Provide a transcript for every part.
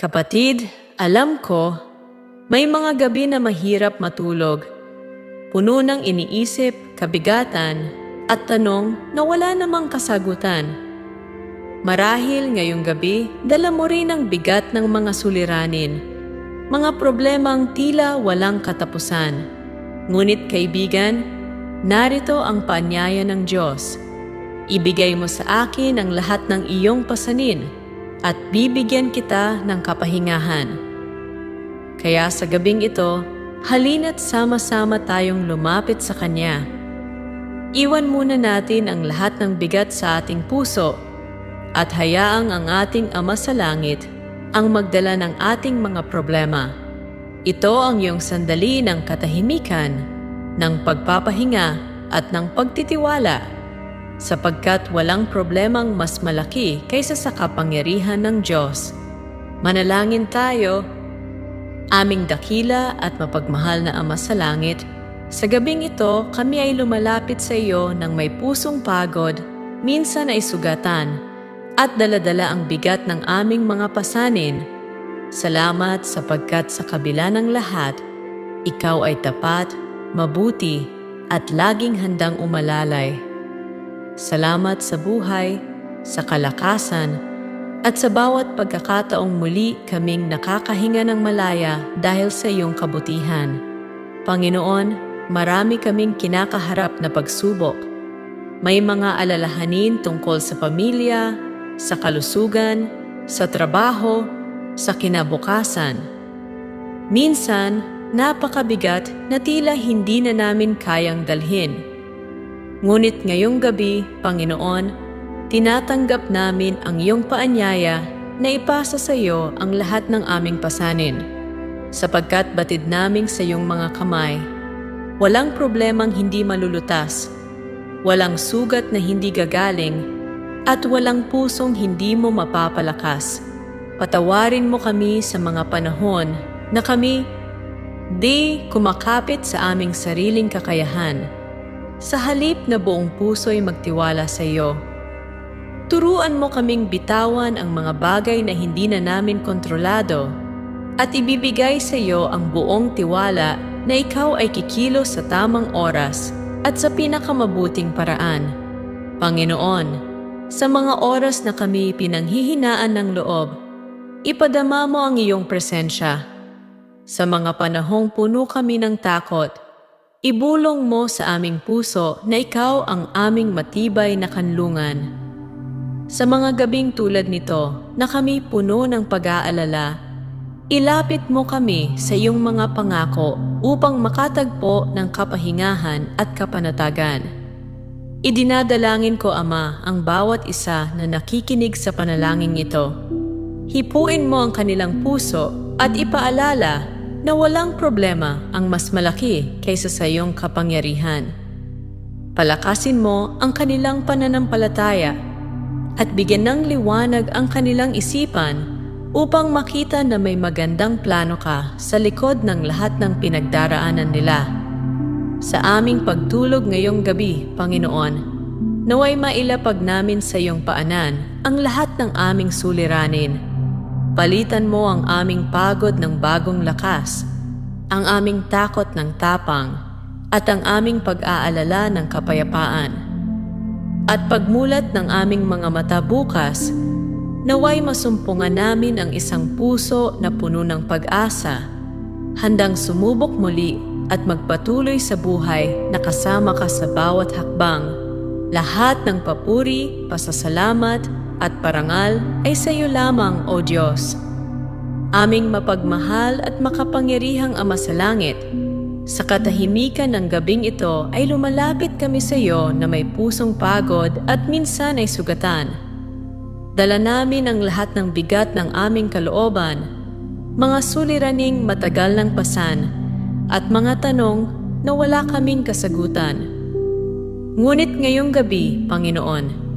Kapatid, alam ko, may mga gabi na mahirap matulog. Puno ng iniisip, kabigatan, at tanong na wala namang kasagutan. Marahil ngayong gabi, dala mo rin ang bigat ng mga suliranin, mga problemang tila walang katapusan. Ngunit kaibigan, narito ang paanyaya ng Diyos. Ibigay mo sa akin ang lahat ng iyong pasanin at bibigyan kita ng kapahingahan. Kaya sa gabing ito, halina't sama-sama tayong lumapit sa Kanya. Iwan muna natin ang lahat ng bigat sa ating puso at hayaang ang ating Ama sa Langit ang magdala ng ating mga problema. Ito ang iyong sandali ng katahimikan, ng pagpapahinga at ng pagtitiwala sapagkat walang problemang mas malaki kaysa sa kapangyarihan ng Diyos. Manalangin tayo, aming dakila at mapagmahal na Ama sa Langit, sa gabing ito kami ay lumalapit sa iyo ng may pusong pagod, minsan ay sugatan, at daladala ang bigat ng aming mga pasanin. Salamat sapagkat sa kabila ng lahat, ikaw ay tapat, mabuti, at laging handang umalalay. Salamat sa buhay, sa kalakasan, at sa bawat pagkakataong muli kaming nakakahinga ng malaya dahil sa iyong kabutihan. Panginoon, marami kaming kinakaharap na pagsubok. May mga alalahanin tungkol sa pamilya, sa kalusugan, sa trabaho, sa kinabukasan. Minsan, napakabigat na tila hindi na namin kayang dalhin. Ngunit ngayong gabi, Panginoon, tinatanggap namin ang iyong paanyaya na ipasa sa iyo ang lahat ng aming pasanin. Sapagkat batid naming sa iyong mga kamay, walang problemang hindi malulutas, walang sugat na hindi gagaling, at walang pusong hindi mo mapapalakas. Patawarin mo kami sa mga panahon na kami di kumakapit sa aming sariling kakayahan sa halip na buong puso'y magtiwala sa iyo. Turuan mo kaming bitawan ang mga bagay na hindi na namin kontrolado at ibibigay sa iyo ang buong tiwala na ikaw ay kikilos sa tamang oras at sa pinakamabuting paraan. Panginoon, sa mga oras na kami pinanghihinaan ng loob, ipadama mo ang iyong presensya. Sa mga panahong puno kami ng takot, Ibulong mo sa aming puso na ikaw ang aming matibay na kanlungan. Sa mga gabing tulad nito na kami puno ng pag-aalala, ilapit mo kami sa iyong mga pangako upang makatagpo ng kapahingahan at kapanatagan. Idinadalangin ko, Ama, ang bawat isa na nakikinig sa panalangin ito. Hipuin mo ang kanilang puso at ipaalala na walang problema ang mas malaki kaysa sa iyong kapangyarihan. Palakasin mo ang kanilang pananampalataya at bigyan ng liwanag ang kanilang isipan upang makita na may magandang plano ka sa likod ng lahat ng pinagdaraanan nila. Sa aming pagtulog ngayong gabi, Panginoon, naway mailapag namin sa iyong paanan ang lahat ng aming suliranin Palitan mo ang aming pagod ng bagong lakas, ang aming takot ng tapang, at ang aming pag-aalala ng kapayapaan. At pagmulat ng aming mga mata bukas, naway masumpungan namin ang isang puso na puno ng pag-asa, handang sumubok muli at magpatuloy sa buhay na kasama ka sa bawat hakbang. Lahat ng papuri, pasasalamat, at parangal ay sa iyo lamang, O Diyos. Aming mapagmahal at makapangyarihang Ama sa Langit, sa katahimikan ng gabing ito ay lumalapit kami sa iyo na may pusong pagod at minsan ay sugatan. Dala namin ang lahat ng bigat ng aming kalooban, mga suliraning matagal ng pasan, at mga tanong na wala kaming kasagutan. Ngunit ngayong gabi, Panginoon,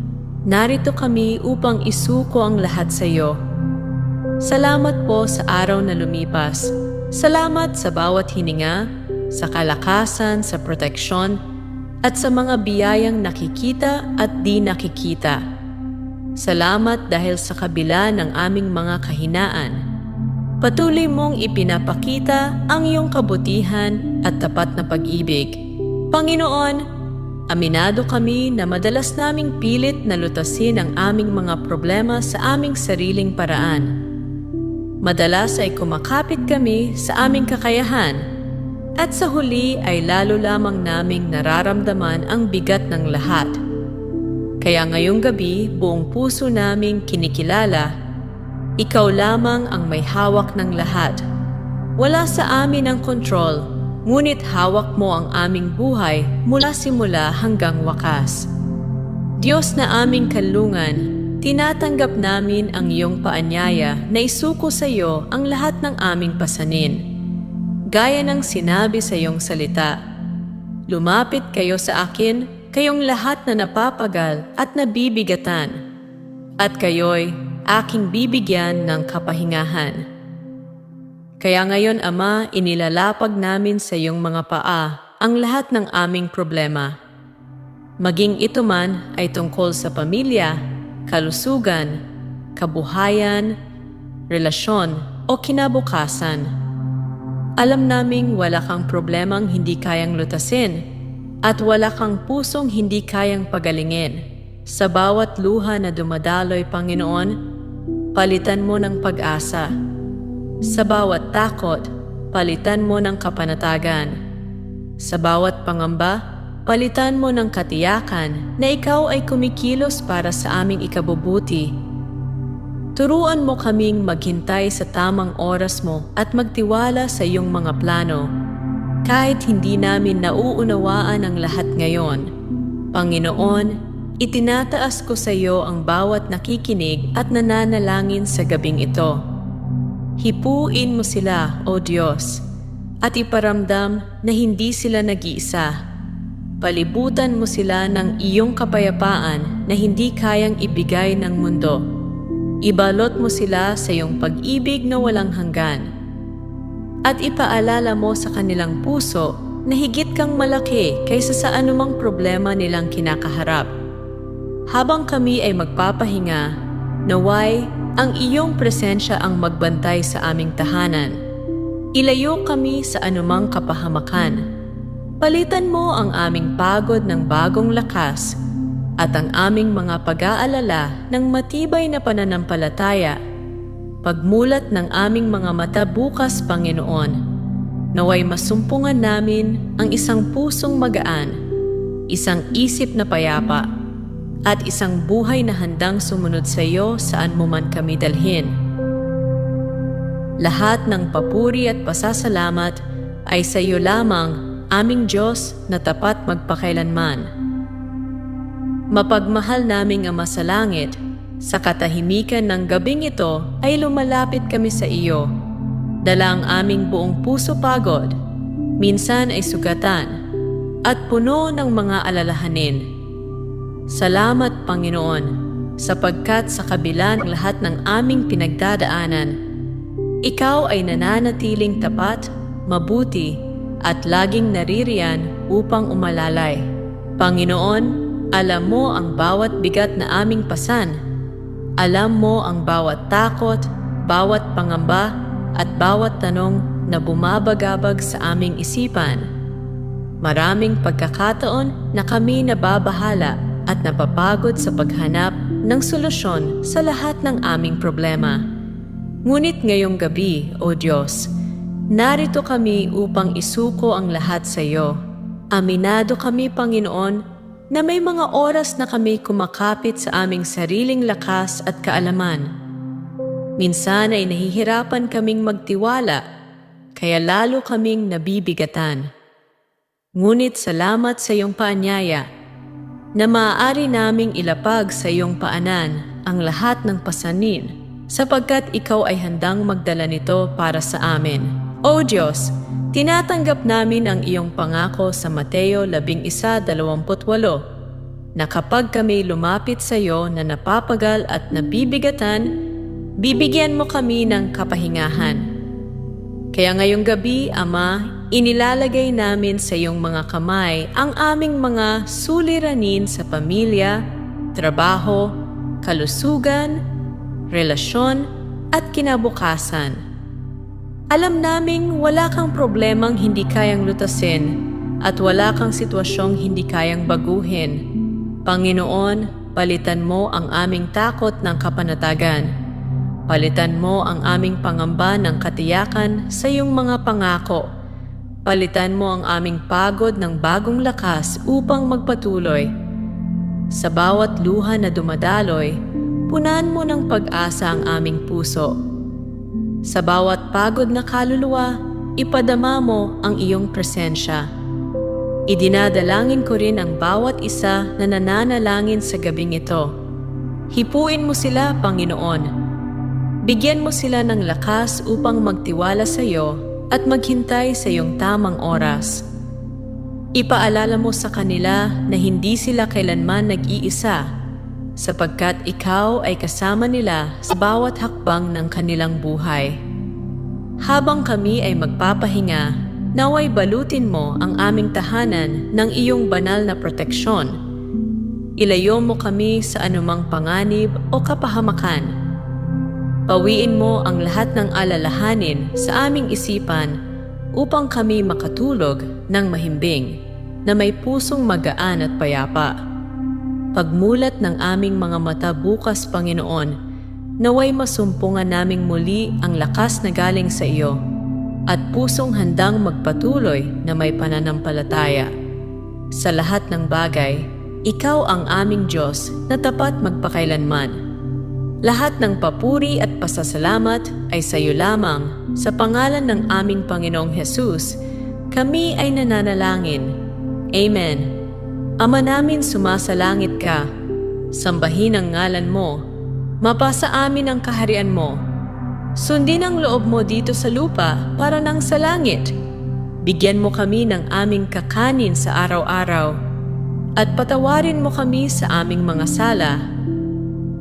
Narito kami upang isuko ang lahat sa iyo. Salamat po sa araw na lumipas. Salamat sa bawat hininga, sa kalakasan, sa proteksyon, at sa mga biyayang nakikita at di nakikita. Salamat dahil sa kabila ng aming mga kahinaan, patuloy mong ipinapakita ang iyong kabutihan at tapat na pag-ibig. Panginoon, aminado kami na madalas naming pilit na lutasin ang aming mga problema sa aming sariling paraan. Madalas ay kumakapit kami sa aming kakayahan at sa huli ay lalo lamang naming nararamdaman ang bigat ng lahat. Kaya ngayong gabi, buong puso naming kinikilala, ikaw lamang ang may hawak ng lahat. Wala sa amin ang kontrol, ngunit hawak mo ang aming buhay mula simula hanggang wakas. Diyos na aming kalungan, tinatanggap namin ang iyong paanyaya na isuko sa iyo ang lahat ng aming pasanin. Gaya ng sinabi sa iyong salita, Lumapit kayo sa akin, kayong lahat na napapagal at nabibigatan, at kayo'y aking bibigyan ng kapahingahan. Kaya ngayon, Ama, inilalapag namin sa iyong mga paa ang lahat ng aming problema. Maging ito man ay tungkol sa pamilya, kalusugan, kabuhayan, relasyon o kinabukasan. Alam naming wala kang problemang hindi kayang lutasin at wala kang pusong hindi kayang pagalingin. Sa bawat luha na dumadaloy, Panginoon, palitan mo ng pag-asa. Sa bawat takot, palitan mo ng kapanatagan. Sa bawat pangamba, palitan mo ng katiyakan na ikaw ay kumikilos para sa aming ikabubuti Turuan mo kaming maghintay sa tamang oras mo at magtiwala sa iyong mga plano. Kahit hindi namin nauunawaan ang lahat ngayon, Panginoon, itinataas ko sa iyo ang bawat nakikinig at nananalangin sa gabing ito. Hipuin mo sila, O Diyos, at iparamdam na hindi sila nag-iisa. Palibutan mo sila ng iyong kapayapaan na hindi kayang ibigay ng mundo. Ibalot mo sila sa iyong pag-ibig na walang hanggan. At ipaalala mo sa kanilang puso na higit kang malaki kaysa sa anumang problema nilang kinakaharap. Habang kami ay magpapahinga, naway ang iyong presensya ang magbantay sa aming tahanan. Ilayo kami sa anumang kapahamakan. Palitan mo ang aming pagod ng bagong lakas at ang aming mga pag-aalala ng matibay na pananampalataya. Pagmulat ng aming mga mata bukas, Panginoon, naway masumpungan namin ang isang pusong magaan, isang isip na payapa, at isang buhay na handang sumunod sa iyo saan mo man kami dalhin. Lahat ng papuri at pasasalamat ay sa iyo lamang, aming Diyos na tapat magpakailanman. Mapagmahal naming Ama sa Langit, sa katahimikan ng gabing ito ay lumalapit kami sa iyo. Dala ang aming buong puso pagod, minsan ay sugatan, at puno ng mga alalahanin. Salamat Panginoon, sapagkat sa kabila ng lahat ng aming pinagdadaanan, ikaw ay nananatiling tapat, mabuti, at laging naririyan upang umalalay. Panginoon, alam mo ang bawat bigat na aming pasan. Alam mo ang bawat takot, bawat pangamba, at bawat tanong na bumabagabag sa aming isipan. Maraming pagkakataon na kami nababahala at napapagod sa paghanap ng solusyon sa lahat ng aming problema. Ngunit ngayong gabi, O Diyos, narito kami upang isuko ang lahat sa iyo. Aminado kami, Panginoon, na may mga oras na kami kumakapit sa aming sariling lakas at kaalaman. Minsan ay nahihirapan kaming magtiwala, kaya lalo kaming nabibigatan. Ngunit salamat sa iyong paanyaya na maaari naming ilapag sa iyong paanan ang lahat ng pasanin sapagkat ikaw ay handang magdala nito para sa amin. O Diyos, Tinatanggap namin ang iyong pangako sa Mateo 11.28 na kapag kami lumapit sa iyo na napapagal at nabibigatan, bibigyan mo kami ng kapahingahan. Kaya ngayong gabi, Ama, inilalagay namin sa iyong mga kamay ang aming mga suliranin sa pamilya, trabaho, kalusugan, relasyon, at kinabukasan. Alam naming wala kang problemang hindi kayang lutasin at wala kang sitwasyong hindi kayang baguhin. Panginoon, palitan mo ang aming takot ng kapanatagan. Palitan mo ang aming pangamba ng katiyakan sa iyong mga pangako. Palitan mo ang aming pagod ng bagong lakas upang magpatuloy. Sa bawat luha na dumadaloy, punan mo ng pag-asa ang aming puso. Sa bawat pagod na kaluluwa, ipadama mo ang iyong presensya. Idinadalangin ko rin ang bawat isa na nananalangin sa gabing ito. Hipuin mo sila, Panginoon. Bigyan mo sila ng lakas upang magtiwala sa iyo at maghintay sa iyong tamang oras. Ipaalala mo sa kanila na hindi sila kailanman nag-iisa sapagkat ikaw ay kasama nila sa bawat hakbang ng kanilang buhay. Habang kami ay magpapahinga, naway balutin mo ang aming tahanan ng iyong banal na proteksyon. Ilayo mo kami sa anumang panganib o kapahamakan. Pawiin mo ang lahat ng alalahanin sa aming isipan upang kami makatulog ng mahimbing na may pusong magaan at payapa. Pagmulat ng aming mga mata bukas, Panginoon, naway masumpungan naming muli ang lakas na galing sa iyo at pusong handang magpatuloy na may pananampalataya. Sa lahat ng bagay, ikaw ang aming Diyos na tapat magpakailanman. Lahat ng papuri at pasasalamat ay sa iyo lamang sa pangalan ng aming Panginoong Hesus. Kami ay nananalangin. Amen. Ama namin sumasalangit ka. Sambahin ang ngalan mo. Mapasa amin ang kaharian mo. Sundin ang loob mo dito sa lupa para nang sa langit. Bigyan mo kami ng aming kakanin sa araw-araw. At patawarin mo kami sa aming mga sala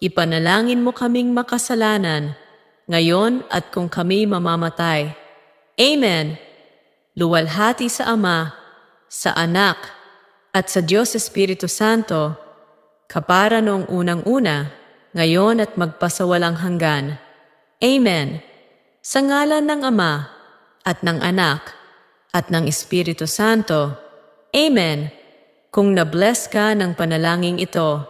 ipanalangin mo kaming makasalanan, ngayon at kung kami mamamatay. Amen. Luwalhati sa Ama, sa Anak, at sa Diyos Espiritu Santo, kapara noong unang-una, ngayon at magpasawalang hanggan. Amen. Sa ngalan ng Ama, at ng Anak, at ng Espiritu Santo. Amen. Kung nabless ka ng panalangin ito,